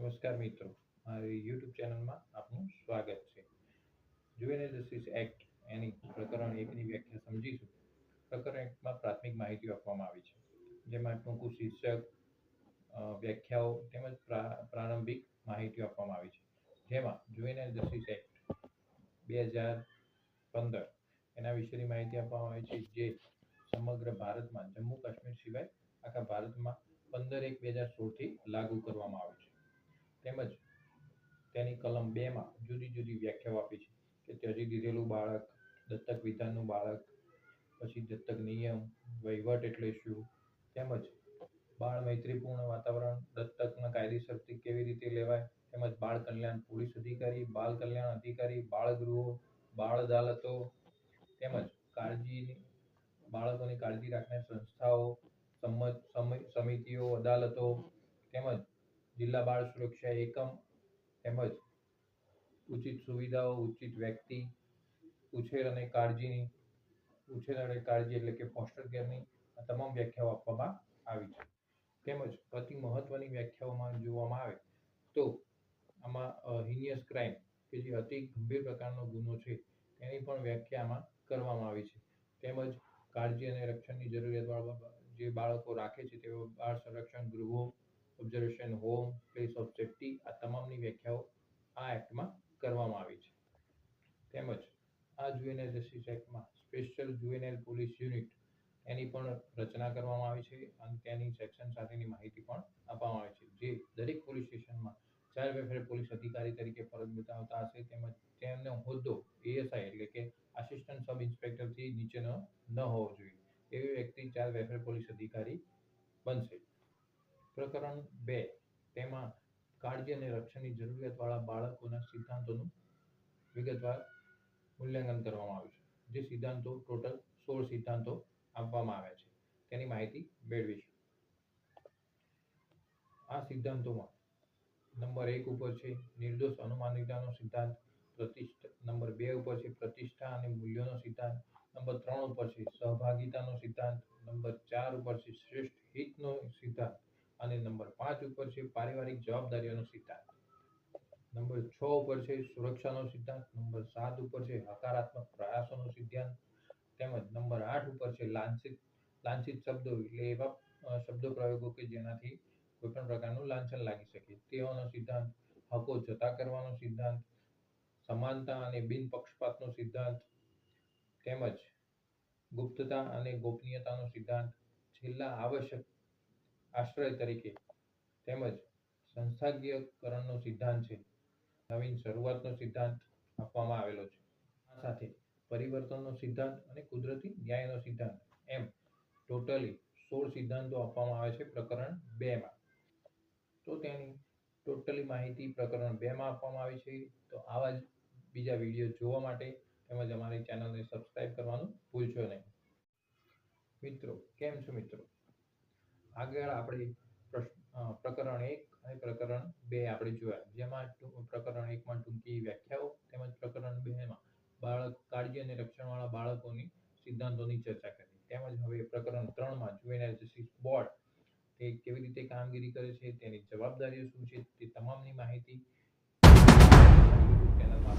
નમસ્કાર મિત્રો, મારી યુટ્યુબ ચેનલમાં આપનું સ્વાગત છે. જુવેનાઇલ જસ્ટિસ એક્ટ એની પ્રકરણ એકની વ્યાખ્યા સમજીશું. પ્રકરણ એકમાં પ્રાથમિક માહિતી આપવામાં આવી છે. જેમાં ટૂંકું શીર્ષક વ્યાખ્યાઓ તેમજ પ્રા- પ્રારંભિક માહિતી આપવામાં આવી છે. જેમાં જુવેનાઇલ જસ્ટિસ એક્ટ બે હજાર પંદર એના વિશેની માહિતી આપવામાં આવી છે જે સમગ્ર ભારતમાં જમ્મુ કાશ્મીર સિવાય આખા ભારતમાં પંદર એક બે હજાર સોળથી લાગુ કરવામાં આવ્યું છે. તેમજ તેની કલમ બેમાં જુદી જુદી વ્યાખ્યાઓ આપી છે કે ત્યજી દીધેલું બાળક, દત્તક વિધાનનું બાળક, પછી દત્તક નિયમ, વહીવટ એટલે શું તેમજ બાળ મૈત્રીપૂર્ણ વાતાવરણ, દત્તકના કાયદેસરથી કેવી રીતે લેવાય તેમજ બાળ કલ્યાણ પોલીસ અધિકારી, બાળ કલ્યાણ અધિકારી, બાળ ગૃહો, બાળ અદાલતો તેમજ કાળજીની બાળકોની કાળજી રાખનાર સંસ્થાઓ, સંમત, સમ- સમિતિઓ, અદાલતો તેમજ જિલ્લા બાળ સુરક્ષા એકમ તેમજ ઉચિત સુવિધાઓ, ઉચિત વ્યક્તિ, ઉછેર અને કાળજીની, ઉછેર અને કાળજી એટલે કે ફોસ્ટર કેરની આ તમામ વ્યાખ્યાઓ આપવામાં આવી છે. તેમજ અતિ મહત્વની વ્યાખ્યાઓમાં જોવામાં આવે તો આમાં હિનિયસ ક્રાઇમ કે જે અતિ ગંભીર પ્રકારનો ગુનો છે તેની પણ વ્યાખ્યામાં કરવામાં આવી છે. તેમજ કાળજી અને રક્ષણની જરૂરિયાત જે બાળકો રાખે છે તેઓ બાળ સંરક્ષણ ગૃહો observation home place of safety આ તમામની વ્યાખ્યાઓ આ એક્ટમાં કરવામાં આવી છે. તેમજ આ જુએનએલ જસ્ટિસ એક્ટમાં સ્પેશિયલ જુએનએલ પોલીસ યુનિટ એની પણ રચના કરવામાં આવી છે અને તેની સેક્શન સાથેની માહિતી પણ આપવામાં આવી છે. જે દરેક પોલીસ સ્ટેશનમાં ચાઇલ્ડ વેલફેર પોલીસ અધિકારી તરીકે ફરજ બજાવતા હશે તેમજ તેમનો હોદ્દો એએસઆઈ એટલે કે આસિસ્ટન્ટ સબ ઇન્સ્પેક્ટરથી નીચેનો ન હોવો જોઈએ. એવી વ્યક્તિ ચાઇલ્ડ વેલફેર પોલીસ અધિકારી બનશે. પ્રકરણ બે, તેમાં કાળજી અને રક્ષણની જરૂરિયાતવાળા બાળકોના સિદ્ધાંતોનું વિગતવાર મૂલ્યાંકન કરવામાં આવ્યું છે, જે સિદ્ધાંતો ટોટલ સોળ સિદ્ધાંતો આપવામાં આવ્યા છે. તેની માહિતી મેળવીશું. આ સિદ્ધાંતોમાં નંબર એક ઉપર છે, નિર્દોષ અનુમાનિતાનો સિદ્ધાંત, પ્રતિષ્ઠા, નંબર બે ઉપર છે, પ્રતિષ્ઠા અને મૂલ્યોનો સિદ્ધાંત, નંબર ત્રણ ઉપર છે, સહભાગિતાનો સિદ્ધાંત, નંબર ચાર ઉપર છે, શ્રેષ્ઠ હિતનો સિદ્ધાંત અને નંબર પાંચ ઉપર છે પારિવારિક જવાબદારીઓનો સિદ્ધાંત. નંબર છ ઉપર છે સુરક્ષાનો સિદ્ધાંત, નંબર સાત ઉપર છે હકારાત્મક પ્રયાસોનો સિદ્ધાંત, તેમજ નંબર આઠ ઉપર છે લાંછિત લાંછિત શબ્દો એટલે એવા શબ્દો પ્રયોગો કે જેનાથી કોઈ પણ પ્રકારનું લાંછન લાગી શકે. તેઓનો સિદ્ધાંત, હકો જતા કરવાનો સિદ્ધાંત, સમાનતા અને બિન પક્ષપાતનો સિદ્ધાંત, તેમજ ગુપ્તતા અને ગોપનીયતાનો સિદ્ધાંત, છેલ્લા આવશ્યક આશ્રય તરીકે, તેમજ સંસ્થાકીયકરણનો સિદ્ધાંત છે. નવીન શરૂઆતનો સિદ્ધાંત આપવામાં આવેલો છે. આ સાથે પરિવર્તનનો સિદ્ધાંત અને કુદરતી ન્યાયનો સિદ્ધાંત. એમ ટોટલી સોળ સિદ્ધાંતો આપવામાં આવે છે પ્રકરણ બેમાં તો તેની ટોટલી માહિતી પ્રકરણ બેમાં આપવામાં આવી છે. તો આવા જ બીજા વીડિયો જોવા માટે તેમજ અમારી ચેનલને સબસ્ક્રાઇબ કરવાનું ભૂલશો નહીં. મિત્રો, કેમ છો મિત્રો? આગળ આપણે પ્રકરણ એક અને પ્રકરણ બે આપણે જોયા. જેમાં પ્રકરણ એકમાં ટૂંકી વ્યાખ્યાઓ તેમજ પ્રકરણ બેમાં બાળક કાળજી અને રક્ષણવાળા બાળકોની સિદ્ધાંતોની ચર્ચા કરી. તેમજ હવે પ્રકરણ ત્રણમાં જુવેનાઇલ જસ્ટિસ બોર્ડ તે કેવી રીતે કામગીરી કરે છે, તેની જવાબદારીઓ શું છે, તે તમામની માહિતી ચેનલમાં